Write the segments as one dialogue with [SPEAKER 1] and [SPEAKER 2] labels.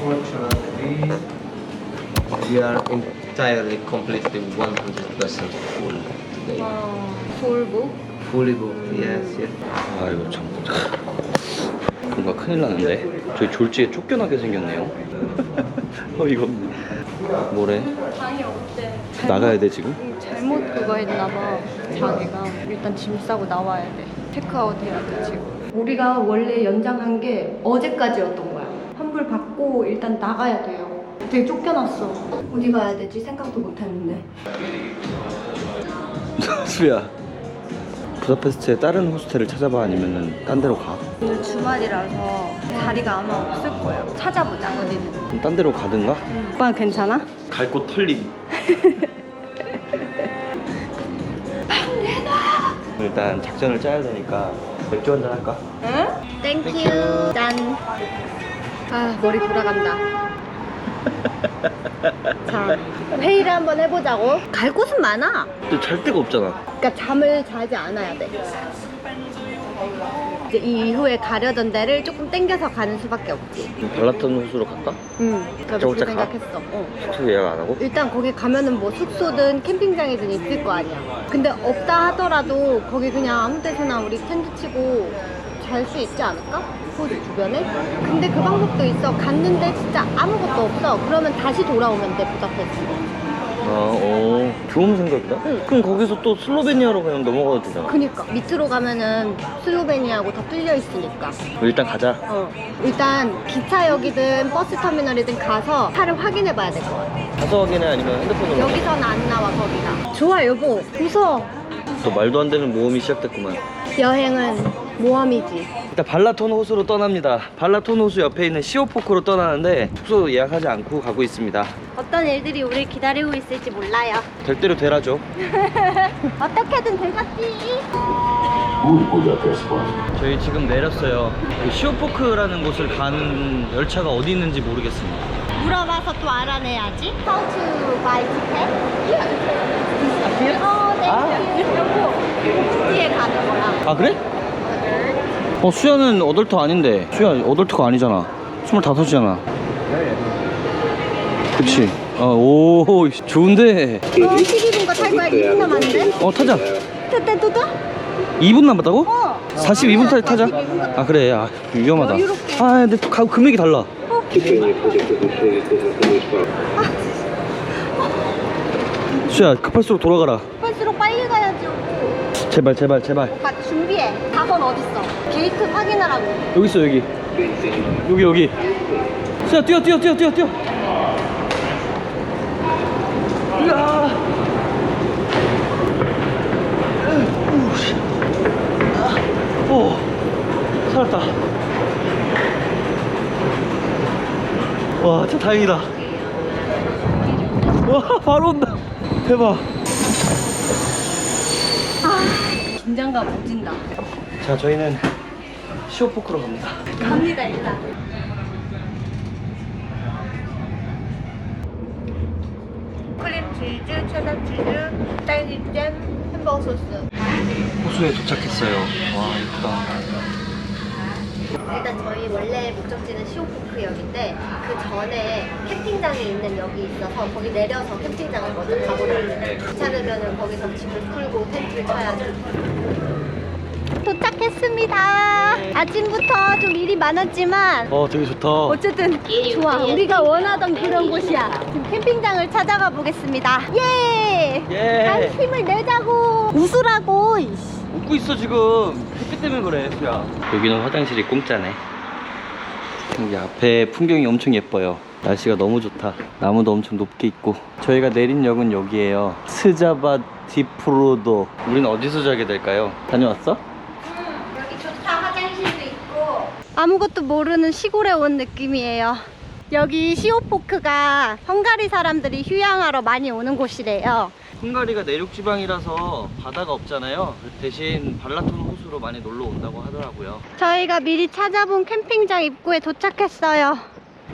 [SPEAKER 1] Unfortunately, we are entirely, completely 100% full today.
[SPEAKER 2] 돌고
[SPEAKER 1] Fully booked, yes, yes.
[SPEAKER 3] 아 이거 참 뭔가 큰일 나는데 저희 졸지에 쫓겨나게 생겼네요 어 이거 뭐래
[SPEAKER 2] 방이 없대.
[SPEAKER 3] 나가야 돼 지금?
[SPEAKER 2] 잘못 그거 했나 봐. 자기가 일단 짐 싸고 나와야 돼. 체크아웃 해야 돼 지금. 우리가 원래 연장한 게 어제까지였던 거야. 환불 받고 일단 나가야 돼요. 되게 쫓겨났어. 어디 가야 되지 생각도 못 했는데.
[SPEAKER 3] 수야 부다페스트에 다른 호스텔을 찾아봐 아니면은 딴 데로 가?
[SPEAKER 2] 오늘 주말이라서 자리가 아마 없을 거예요. 찾아보자 어디든.
[SPEAKER 3] 그럼 딴 데로 가든가?
[SPEAKER 2] 오빠 괜찮아?
[SPEAKER 3] 갈 곳 털림 일단 작전을 짜야 되니까 맥주 한잔 할까?
[SPEAKER 2] 응? 땡큐. 짠. 아 머리 돌아간다. 자 회의를 한번 해보자고. 갈 곳은 많아.
[SPEAKER 3] 근데 잘 데가 없잖아
[SPEAKER 2] 그러니까 잠을 자지 않아야 돼. 이제 이 이후에 가려던 데를 조금 땡겨서 가는 수밖에 없지.
[SPEAKER 3] 발라톤 호수로 갈까?
[SPEAKER 2] 응. 나도 그
[SPEAKER 3] 혼자 가?
[SPEAKER 2] 생각했어. 어.
[SPEAKER 3] 숙소 예약 안 하고?
[SPEAKER 2] 일단 거기 가면은 뭐 숙소든 캠핑장이든 있을 거 아니야. 근데 없다 하더라도 거기 그냥 아무 데서나 우리 텐트 치고 잘 수 있지 않을까? 호수 주변에? 근데 그 방법도 있어. 갔는데 진짜 아무것도 없어. 그러면 다시 돌아오면 돼, 부다페스트.
[SPEAKER 3] 아, 어, 좋은 생각이다.
[SPEAKER 2] 응.
[SPEAKER 3] 그럼 거기서 또 슬로베니아로 그냥 넘어가도 되잖아.
[SPEAKER 2] 그니까. 밑으로 가면은 슬로베니아하고 다 뚫려 있으니까.
[SPEAKER 3] 일단 가자.
[SPEAKER 2] 어. 일단 기차역이든 버스 터미널이든 가서 차를 확인해 봐야 될 것 같아.
[SPEAKER 3] 가서 확인해 아니면 핸드폰으로.
[SPEAKER 2] 여기서는 안 나와, 거기가. 좋아, 여보. 웃어.
[SPEAKER 3] 또 말도 안 되는 모험이 시작됐구만.
[SPEAKER 2] 여행은 모험이지.
[SPEAKER 3] 일단 발라톤 호수로 떠납니다. 발라톤 호수 옆에 있는 시오포크로 떠나는데 숙소 예약하지 않고 가고 있습니다.
[SPEAKER 2] 어떤 일들이 우리 기다리고 있을지 몰라요.
[SPEAKER 3] 될 대로 되라죠.
[SPEAKER 2] 어떻게든 되겠지.
[SPEAKER 3] 저희 지금 내렸어요. 그 시오포크라는 곳을 가는 열차가 어디 있는지 모르겠습니다.
[SPEAKER 2] 물어봐서 또 알아내야지. How to buy ticket? 어, 네. 여보, 뒤에 가는 거야.
[SPEAKER 3] 아 그래? 어 수야는 어덜트 아닌데 수야 어덜트가 아니잖아 스물다섯이잖아 그치 어오 좋은데
[SPEAKER 2] 어, 12분 거탈 거야? 2분 남았는데?
[SPEAKER 3] 어 타자
[SPEAKER 2] 그때 또 가?
[SPEAKER 3] 2분 남았다고?
[SPEAKER 2] 어.
[SPEAKER 3] 42분 타, 타자
[SPEAKER 2] 42분
[SPEAKER 3] 아 그래 아 위험하다
[SPEAKER 2] 여유롭게.
[SPEAKER 3] 아 근데 또 가, 금액이 달라 수야 급할수록 돌아가라
[SPEAKER 2] 빨리 가야지. 여보.
[SPEAKER 3] 제발 제발 제발
[SPEAKER 2] 가, 준비해. 4번 어딨어? 게이트 확인하라고.
[SPEAKER 3] 여기 있어 여기 여기 여기 수야 뛰어 뛰어 뛰어 뛰어 뛰어 으아 오 살았다 와 진짜 다행이다 와 바로 온다 대박
[SPEAKER 2] 긴장감 오진다.
[SPEAKER 3] 자 저희는 시오포크로 갑니다
[SPEAKER 2] 갑니다, 일단. 크림 치즈, 체다 치즈, 딸기잼, 햄버거 소스.
[SPEAKER 3] 호수에 도착했어요 와 예쁘다
[SPEAKER 2] 일단 저희 원래 목적지는 시오포크역인데 그 전에 캠핑장이 있는 역이 있어서 거기 내려서 캠핑장을 먼저 가보려고 귀찮으면 거기서 짐을 풀고 텐트를 쳐야죠. 도착했습니다. 아침부터 좀 일이 많았지만
[SPEAKER 3] 어 되게 좋다.
[SPEAKER 2] 어쨌든 좋아. 우리가 원하던 그런 곳이야. 지금 캠핑장을 찾아가 보겠습니다. 예!
[SPEAKER 3] 예.
[SPEAKER 2] 난 힘을 내자고. 웃으라고 이씨.
[SPEAKER 3] 웃고 있어 지금. 햇빛 때문에 그래 수야. 여기는 화장실이 공짜네. 여기 앞에 풍경이 엄청 예뻐요. 날씨가 너무 좋다. 나무도 엄청 높게 있고. 저희가 내린 역은 여기에요. 스자바 디프로도. 우리는 어디서 자게 될까요? 다녀왔어?
[SPEAKER 2] 여기 좋다. 화장실도 있고. 아무것도 모르는 시골에 온 느낌이에요. 여기 시오포크가 헝가리 사람들이 휴양하러 많이 오는 곳이래요
[SPEAKER 3] 헝가리가 내륙 지방이라서 바다가 없잖아요 대신 발라톤 호수로 많이 놀러 온다고 하더라고요
[SPEAKER 2] 저희가 미리 찾아본 캠핑장 입구에 도착했어요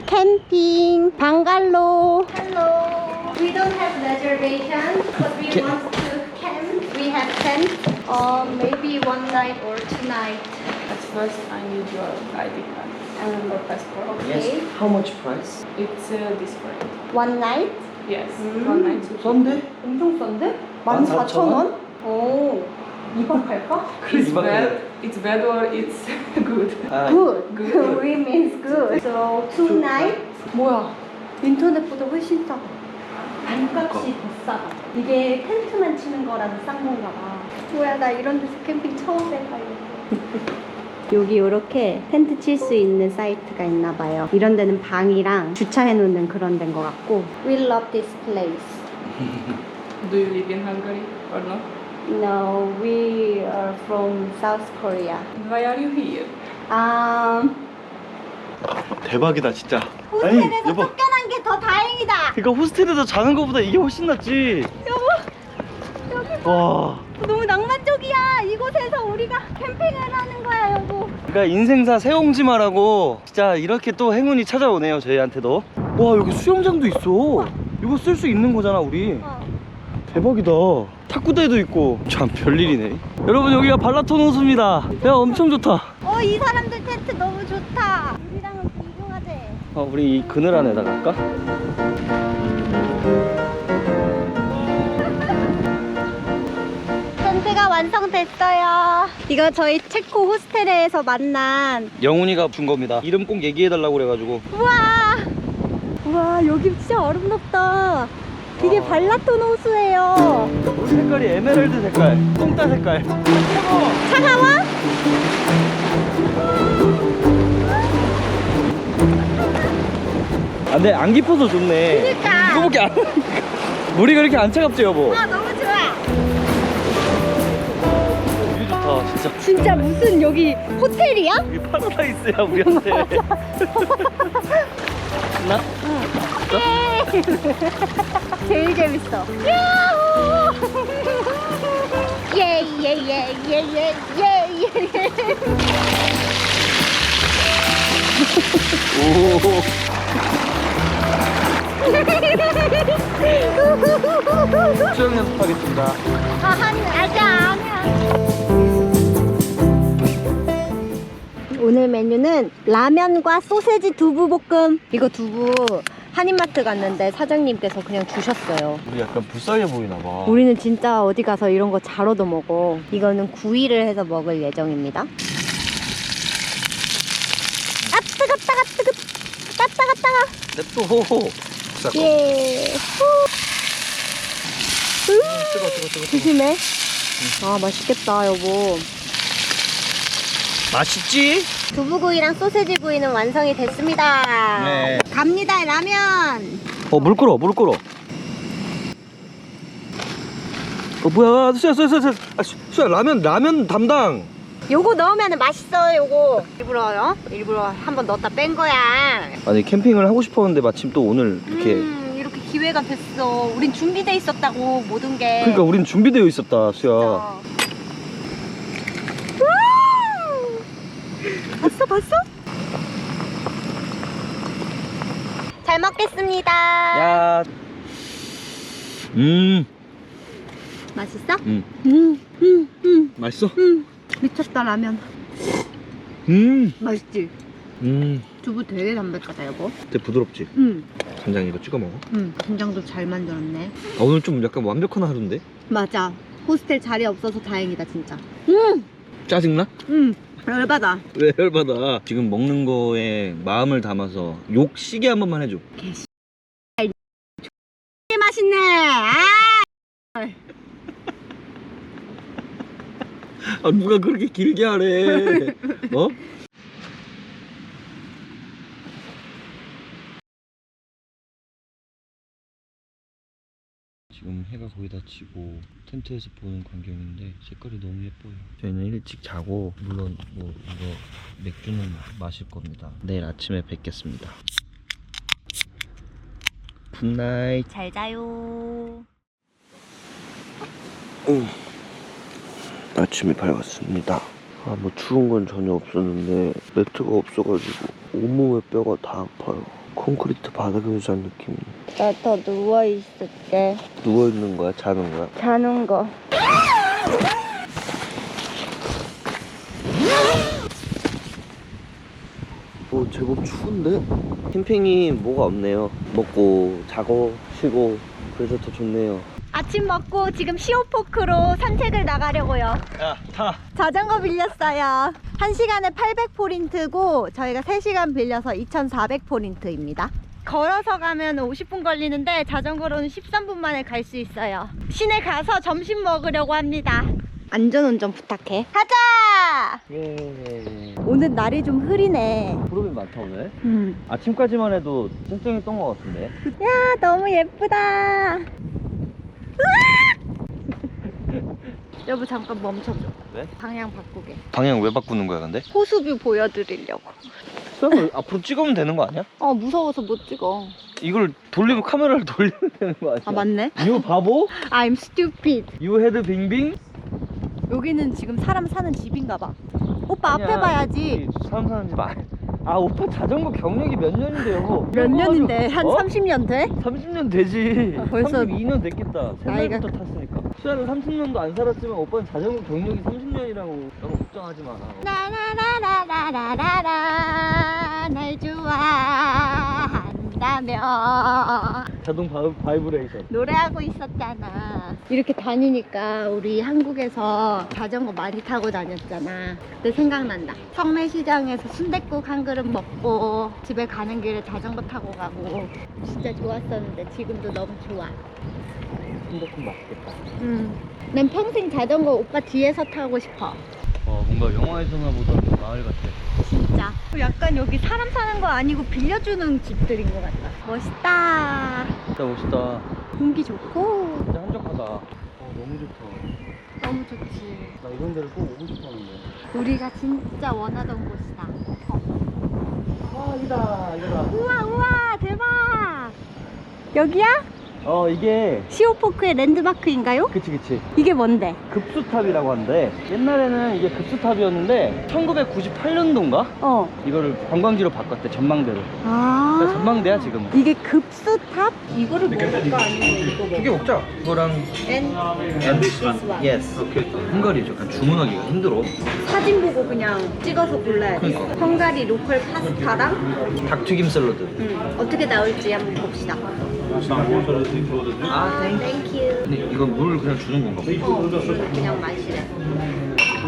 [SPEAKER 2] 캠핑 방갈로 Hello We don't have reservation but we want to camp We have tent uh, maybe one night or two night
[SPEAKER 4] At first, I need your ID card. and the passport.
[SPEAKER 2] Okay.
[SPEAKER 3] How much price?
[SPEAKER 4] It's uh, this one.
[SPEAKER 2] One night?
[SPEAKER 4] Yes,
[SPEAKER 2] Mm.
[SPEAKER 4] one night. two
[SPEAKER 3] 싼데?
[SPEAKER 2] 엄청 싼데?
[SPEAKER 3] 14,000원?
[SPEAKER 2] 오. 2박 8박?
[SPEAKER 4] It's
[SPEAKER 3] 이박
[SPEAKER 4] bad. It's bad or it's good.
[SPEAKER 3] 아,
[SPEAKER 2] Good.
[SPEAKER 4] Good.
[SPEAKER 2] We means good. So two night? 뭐야? 인터넷보다 훨씬 싸다. 반값이 더 싸다. 이게 텐트만 치는 거라서 싼 건가 봐. 뭐야 나 이런 데서 캠핑 처음 해봐요. 여기 이렇게 텐트 칠 수 있는 사이트가 있나 봐요. 이런 데는 방이랑 주차해 놓는 그런 데인 것 같고. We love this place.
[SPEAKER 4] Do you live in Hungary or not?
[SPEAKER 2] No, we are from South Korea.
[SPEAKER 4] Why are you here?
[SPEAKER 2] Um,
[SPEAKER 3] 대박이다 진짜.
[SPEAKER 2] 호텔에서
[SPEAKER 3] 여보.
[SPEAKER 2] 쫓겨난 게 더 다행이다.
[SPEAKER 3] 그러니까 호스텔에서 자는 것보다 이게 훨씬 낫지.
[SPEAKER 2] 여보, 여기
[SPEAKER 3] 와.
[SPEAKER 2] 너무 낭만적이야. 이곳에서 우리가 캠핑을 하는 거야, 여보.
[SPEAKER 3] 그러니까 인생사 새옹지마라고 진짜 이렇게 또 행운이 찾아오네요 저희한테도. 와 여기 수영장도 있어. 이거 쓸 수 있는 거잖아 우리.
[SPEAKER 2] 어.
[SPEAKER 3] 대박이다. 탁구대도 있고. 참 별일이네. 여러분 여기가 발라톤 호수입니다. 야 엄청 좋다.
[SPEAKER 2] 어, 이 사람들 텐트 너무 좋다. 우리랑은 비교하지.
[SPEAKER 3] 어, 우리 이 그늘 안에다 갈까?
[SPEAKER 2] 텐트가 완성됐어요. 이거 저희 체코 호스텔에서 만난.
[SPEAKER 3] 영훈이가 준 겁니다. 이름 꼭 얘기해달라고 그래가지고.
[SPEAKER 2] 우와! 우와, 여기 진짜 아름답다. 이게 발라톤 호수예요.
[SPEAKER 3] 우리 색깔이 에메랄드 색깔, 똥따 색깔.
[SPEAKER 2] 차가워?
[SPEAKER 3] 아, 근데 안 깊어서 좋네.
[SPEAKER 2] 그니까.
[SPEAKER 3] 이거밖에 안. 물이 그렇게 안 차갑지 여보.
[SPEAKER 2] 아.
[SPEAKER 3] 진짜.
[SPEAKER 2] 진짜 무슨 여기 호텔이야?
[SPEAKER 3] 여기 파라다이스야 우리한테. 나?
[SPEAKER 2] 제일 재밌어. 야호! 예, 예예예예예예예.
[SPEAKER 3] 오. 수영 연습하겠습니다.
[SPEAKER 2] 아, 한 아직 아니야. 오늘 메뉴는 라면과 소세지 두부 볶음. 이거 두부 한인마트 갔는데 사장님께서 그냥 주셨어요.
[SPEAKER 3] 우리 약간 불쌍해 보이나 봐.
[SPEAKER 2] 우리는 진짜 어디 가서 이런 거잘 얻어 먹어. 이거는 구이를 해서 먹을 예정입니다. 아 뜨겁 따가 뜨겁 따따가 따가
[SPEAKER 3] 냅둬.
[SPEAKER 2] 예.
[SPEAKER 3] 뜨거 뜨거 뜨거 뜨거.
[SPEAKER 2] 조심해. 아 맛있겠다 여보.
[SPEAKER 3] 맛있지?
[SPEAKER 2] 두부구이랑 소세지 구이는 완성이 됐습니다.
[SPEAKER 3] 네.
[SPEAKER 2] 갑니다 라면.
[SPEAKER 3] 어, 물 끓어, 물 끓어. 어, 뭐야, 수야, 수야, 수야, 수야, 아, 수- 수야, 라면, 라면 담당.
[SPEAKER 2] 요거 넣으면 맛있어 요거. 일부러요? 일부러 한번 넣었다 뺀 거야.
[SPEAKER 3] 아니, 캠핑을 하고 싶었는데 마침 또 오늘 이렇게.
[SPEAKER 2] 음, 이렇게 기회가 됐어. 우린 준비돼 있었다고 모든 게.
[SPEAKER 3] 그러니까 우린 준비되어 있었다, 수야.
[SPEAKER 2] 와! 봤어 봤어? 잘 먹겠습니다.
[SPEAKER 3] 야. 음,
[SPEAKER 2] 맛있어?
[SPEAKER 3] 음,
[SPEAKER 2] 음, 음, 음,
[SPEAKER 3] 맛있어?
[SPEAKER 2] 음. 미쳤다 라면.
[SPEAKER 3] 음,
[SPEAKER 2] 맛있지?
[SPEAKER 3] 음.
[SPEAKER 2] 두부 되게 담백하다 여보.
[SPEAKER 3] 되게 부드럽지?
[SPEAKER 2] 음,
[SPEAKER 3] 간장 이거 찍어 먹어.
[SPEAKER 2] 음. 간장도 잘 만들었네.
[SPEAKER 3] 아, 오늘 좀 약간 완벽한 하루인데?
[SPEAKER 2] 맞아. 호스텔 자리 없어서 다행이다 진짜. 음,
[SPEAKER 3] 짜증나?
[SPEAKER 2] 음. 열받아.
[SPEAKER 3] 왜 열받아? 지금 먹는 거에 마음을 담아서 욕 시게 한 번만 해줘.
[SPEAKER 2] 되게 맛있네. 아!
[SPEAKER 3] 아 누가 그렇게 길게 하래 어? 지금 해가 거의 다 지고 텐트에서 보는 광경인데 색깔이 너무 예뻐요 저희는 일찍 자고 물론 뭐 이거 맥주는 마실 겁니다 내일 아침에 뵙겠습니다 굿나잇
[SPEAKER 2] 잘 자요.
[SPEAKER 1] 아침이 밝았습니다. 아, 뭐 추운 건 전혀 없었는데 매트가 없어가지고 온몸의 뼈가 다 아파요. 콘크리트 바닥에서 잔 느낌.
[SPEAKER 2] 나 더 누워 있을게.
[SPEAKER 1] 누워 있는 거야, 자는 거야?
[SPEAKER 2] 자는 거.
[SPEAKER 1] 오, 제법 추운데? 캠핑이 뭐가 없네요. 먹고 자고 쉬고 그래서 더 좋네요.
[SPEAKER 2] 아침 먹고 지금 시오포크로 산책을 나가려고요.
[SPEAKER 3] 야, 타.
[SPEAKER 2] 자전거 빌렸어요. 1시간에 800포린트고 저희가 3시간 빌려서 2,400포린트입니다. 걸어서 가면 50분 걸리는데 자전거로는 13분 만에 갈 수 있어요. 시내 가서 점심 먹으려고 합니다. 안전운전 부탁해. 가자!
[SPEAKER 3] 예.
[SPEAKER 2] 오늘 날이 좀 흐리네.
[SPEAKER 3] 구름이 많다 오늘.
[SPEAKER 2] 음.
[SPEAKER 3] 아침까지만 해도 쨍쨍했던 것 같은데.
[SPEAKER 2] 야, 너무 예쁘다. 여보 잠깐 멈춰줘.
[SPEAKER 3] 왜?
[SPEAKER 2] 방향 바꾸게.
[SPEAKER 3] 방향 왜 바꾸는 거야 근데?
[SPEAKER 2] 호수뷰 보여드리려고.
[SPEAKER 3] 쌤 앞으로 찍으면 되는 거 아니야?
[SPEAKER 2] 어 무서워서 못 찍어.
[SPEAKER 3] 이걸 돌리면 카메라를 돌리면 되는 거 아니야?
[SPEAKER 2] 아 맞네.
[SPEAKER 3] 유 바보?
[SPEAKER 2] I'm stupid.
[SPEAKER 3] 유 헤드 빙빙?
[SPEAKER 2] 여기는 지금 사람 사는 집인가 봐. 오빠 앞에
[SPEAKER 3] 아니야,
[SPEAKER 2] 봐야지.
[SPEAKER 3] 여기 사람 사는 집 아니야. 아 오빠 자전거 경력이 몇 년인데요?
[SPEAKER 2] 몇 년인데 한
[SPEAKER 3] 어?
[SPEAKER 2] 30년 돼?
[SPEAKER 3] 30년 되지.
[SPEAKER 2] 아, 벌써
[SPEAKER 3] 32년 됐겠다.
[SPEAKER 2] 나이가-
[SPEAKER 3] 새날부터 탔으니까. 수야는 30년도 안 살았지만 오빠는 자전거 경력이 30년이라고 너무 걱정하지 마.
[SPEAKER 2] 라라라라라라라 날 좋아한다며
[SPEAKER 3] 자동 바, 바이브레이션.
[SPEAKER 2] 노래하고 있었잖아. 이렇게 다니니까 우리 한국에서 자전거 많이 타고 다녔잖아. 그때 생각난다. 성내시장에서 순댓국 한 그릇 먹고 집에 가는 길에 자전거 타고 가고 진짜 좋았었는데 지금도 너무 좋아.
[SPEAKER 3] 순대국 맛있겠다.
[SPEAKER 2] 음. 난 평생 자전거 오빠 뒤에서 타고 싶어.
[SPEAKER 3] 어 뭔가 영화에서나 보던 마을 같아.
[SPEAKER 2] 진짜. 약간 여기 사람 사는 거 아니고 빌려주는 집들인 것 같다. 멋있다.
[SPEAKER 3] 진짜 멋있다.
[SPEAKER 2] 공기 좋고
[SPEAKER 3] 진짜 한적하다. 어 너무 좋다.
[SPEAKER 2] 너무 좋지.
[SPEAKER 3] 나 이런 데를 꼭 오고 싶었는데.
[SPEAKER 2] 우리가 진짜 원하던 곳이다.
[SPEAKER 3] 아 이다 이거다.
[SPEAKER 2] 우와 우와 대박. 여기야?
[SPEAKER 3] 어 이게
[SPEAKER 2] 시오포크의 랜드마크인가요?
[SPEAKER 3] 그치 그치.
[SPEAKER 2] 이게 뭔데?
[SPEAKER 3] 급수탑이라고 하는데 옛날에는 이게 급수탑이었는데 1998년도인가
[SPEAKER 2] 어.
[SPEAKER 3] 이거를 관광지로 바꿨대 전망대로.
[SPEAKER 2] 아.
[SPEAKER 3] 그래서 전망대야 지금.
[SPEAKER 2] 이게 급수탑? 이거를 먹을까 아니면 이거
[SPEAKER 3] 두개 먹자. 이거랑
[SPEAKER 2] And
[SPEAKER 3] and this one. Yes. 헝가리 약간 주문하기가 힘들어.
[SPEAKER 2] 사진 보고 그냥 찍어서 골라야 돼.
[SPEAKER 3] 그러니까.
[SPEAKER 2] 헝가리 로컬 파스타랑
[SPEAKER 3] 닭튀김 샐러드.
[SPEAKER 2] 음, 어떻게 나올지 한번 봅시다.
[SPEAKER 3] 아, 땡.
[SPEAKER 2] 땡큐.
[SPEAKER 3] 근데 이건 물 그냥 주는 건가 봐.
[SPEAKER 2] 어, 그냥 마시래.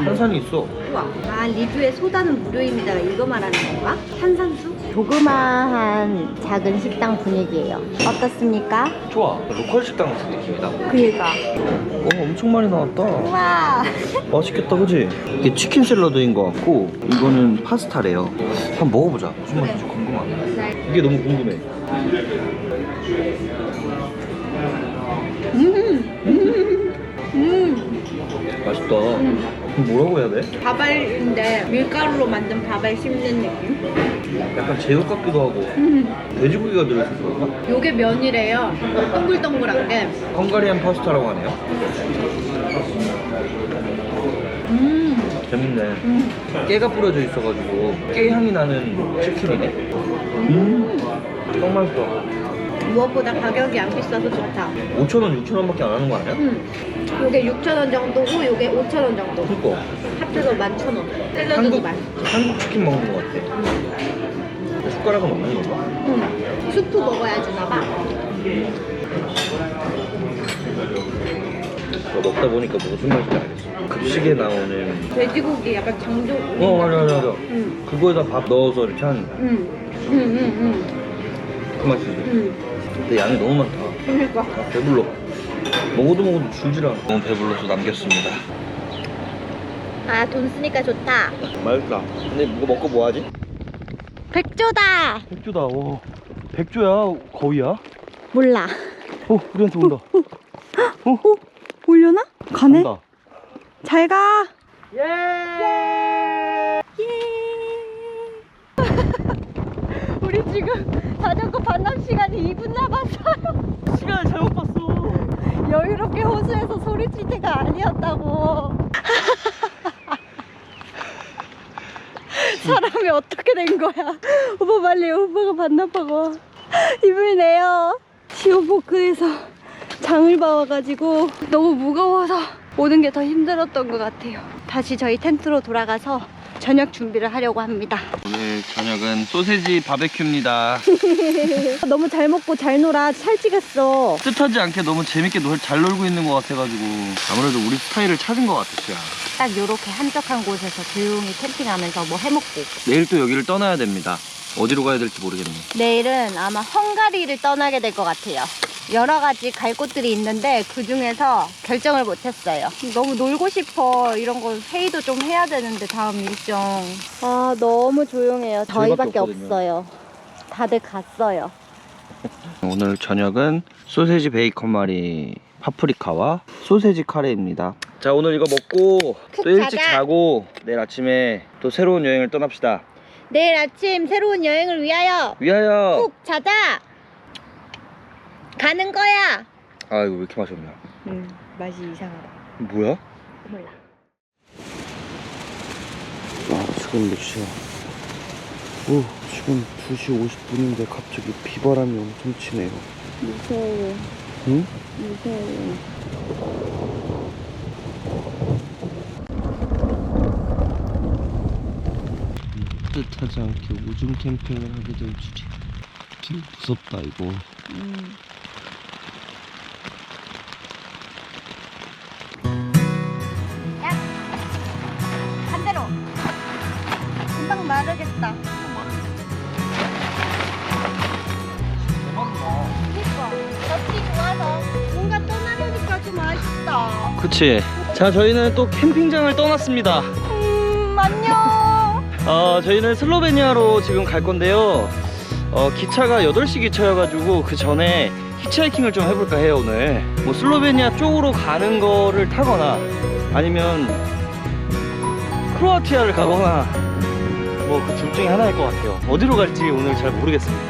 [SPEAKER 3] 탄산이 있어.
[SPEAKER 2] 우와. 아, 리뷰에 소다는 무료입니다. 이거 말하는 건가? 탄산수? 조그마한 작은 식당 분위기예요. 어떻습니까?
[SPEAKER 3] 좋아. 로컬 식당 같은 느낌이다.
[SPEAKER 2] 그니까.
[SPEAKER 3] 어, 엄청 많이 나왔다.
[SPEAKER 2] 우와.
[SPEAKER 3] 맛있겠다, 그지? 이게 치킨 샐러드인 것 같고, 이거는 파스타래요. 한번 먹어보자. 무슨 맛인지 궁금하네. 이게 너무 궁금해.
[SPEAKER 2] 음. 음. 음.
[SPEAKER 3] 맛있다. 그럼 뭐라고 해야 돼?
[SPEAKER 2] 밥알인데 밀가루로 만든 밥알 씹는 느낌?
[SPEAKER 3] 약간 제육 같기도 하고,
[SPEAKER 2] 음.
[SPEAKER 3] 돼지고기가 들어있어서 그런가?
[SPEAKER 2] 요게 면이래요. 동글동글한 게.
[SPEAKER 3] 헝가리안 파스타라고 하네요.
[SPEAKER 2] 음.
[SPEAKER 3] 재밌네.
[SPEAKER 2] 음.
[SPEAKER 3] 깨가 뿌려져 있어가지고 깨 향이 나는 치킨이네. 음, 딱 맛있어.
[SPEAKER 2] 무엇보다 가격이 안 비싸서 좋다.
[SPEAKER 3] 5,000원, 6,000원밖에 안 하는 거 아니야?
[SPEAKER 2] 음. 요게 6,000원 정도고 요게 5,000원 정도.
[SPEAKER 3] 그니까
[SPEAKER 2] 합쳐서 11,000원. 샐러드도
[SPEAKER 3] 한국,
[SPEAKER 2] 맛있어.
[SPEAKER 3] 한국 치킨 먹는 거 같아. 숟가락은 없는 건가?
[SPEAKER 2] 음. 수프 먹어야 주나봐.
[SPEAKER 3] 너 먹다 보니까 무슨 맛인지 알겠어. 급식에 나오는
[SPEAKER 2] 돼지고기 약간 장조.
[SPEAKER 3] 어 맞아 맞아 맞아.
[SPEAKER 2] 음.
[SPEAKER 3] 그거에다 밥 넣어서 이렇게 한그
[SPEAKER 2] 음. 음, 음,
[SPEAKER 3] 맛이지.
[SPEAKER 2] 음. 음.
[SPEAKER 3] 근데 양이 너무 많다.
[SPEAKER 2] 그러니까.
[SPEAKER 3] 아, 배불러. 먹어도 먹어도 줄질 않아. 너무 배불러서 남겼습니다.
[SPEAKER 2] 아, 돈 쓰니까 좋다.
[SPEAKER 3] 맛있다. 근데 이거 먹고 뭐 하지?
[SPEAKER 2] 백조다.
[SPEAKER 3] 백조다. 오. 백조야. 거위야?
[SPEAKER 2] 몰라.
[SPEAKER 3] 어, 우리한테 온다. 어?
[SPEAKER 2] 올려나? 가네.
[SPEAKER 3] 온다.
[SPEAKER 2] 잘 가.
[SPEAKER 3] 예!
[SPEAKER 2] 예. 우리 지금 자전거 반납 시간이 2분 남았어요.
[SPEAKER 3] 시간을 잘못 봤어.
[SPEAKER 2] 여유롭게 호수에서 소리칠 때가 아니었다고. 사람이 어떻게 된 거야? 오빠 빨리 오빠가 반납하고 와. 힘을 내요. 시오포크에서 장을 봐와가지고 너무 무거워서 오는 게 더 힘들었던 것 같아요. 다시 저희 텐트로 돌아가서 저녁 준비를 하려고 합니다.
[SPEAKER 3] 오늘 저녁은 소세지 바베큐입니다.
[SPEAKER 2] 너무 잘 먹고 잘 놀아 살찌겠어.
[SPEAKER 3] 뜻하지 않게 너무 재밌게 놀, 잘 놀고 있는 것 같아가지고 아무래도 우리 스타일을 찾은 것 같았어요.
[SPEAKER 2] 딱 요렇게 한적한 곳에서 조용히 캠핑하면서 뭐 해먹고.
[SPEAKER 3] 내일 또 여기를 떠나야 됩니다. 어디로 가야 될지 모르겠네.
[SPEAKER 2] 내일은 아마 헝가리를 떠나게 될 것 같아요. 여러 가지 갈 곳들이 있는데 그 중에서 결정을 못했어요. 너무 놀고 싶어. 이런 거 회의도 좀 해야 되는데 다음 일정. 아 너무 조용해요.
[SPEAKER 3] 저희밖에
[SPEAKER 2] 저희밖에
[SPEAKER 3] 없거든요.
[SPEAKER 2] 없어요. 다들 갔어요.
[SPEAKER 3] 오늘 저녁은 소세지 베이컨 말이 파프리카와 소세지 카레입니다. 자 오늘 이거 먹고 푹또 일찍
[SPEAKER 2] 자자.
[SPEAKER 3] 자고 내일 아침에 또 새로운 여행을 떠납시다.
[SPEAKER 2] 내일 아침 새로운 여행을 위하여
[SPEAKER 3] 위하여.
[SPEAKER 2] 푹 자자. 가는 거야.
[SPEAKER 3] 아 이거 왜 이렇게 맛이 없냐?
[SPEAKER 2] 음 맛이 이상하다.
[SPEAKER 3] 뭐야?
[SPEAKER 2] 몰라.
[SPEAKER 1] 아 지금 몇 시야 오 지금 2시 50분인데 갑자기 비바람이 엄청 치네요
[SPEAKER 2] 무서워.
[SPEAKER 1] 응?
[SPEAKER 2] 무서워.
[SPEAKER 1] 뜻하지 않게 오줌 캠핑을 하게 될 줄이 되게 무섭다 이거
[SPEAKER 2] 음. 마르겠다. 그니까 볕이 좋아서 뭔가 떠나려니까 좀 아쉽다.
[SPEAKER 3] 그치. 자 저희는 또 캠핑장을 떠났습니다.
[SPEAKER 2] 음, 안녕.
[SPEAKER 3] 어, 저희는 슬로베니아로 지금 갈 건데요. 어, 기차가 8시 기차여가지고 그 전에 히치하이킹을 좀 해볼까 해요, 오늘. 뭐 슬로베니아 쪽으로 가는 거를 타거나 아니면 크로아티아를 가거나 뭐 그 둘 중에 하나일 것 같아요. 어디로 갈지 오늘 잘 모르겠습니다.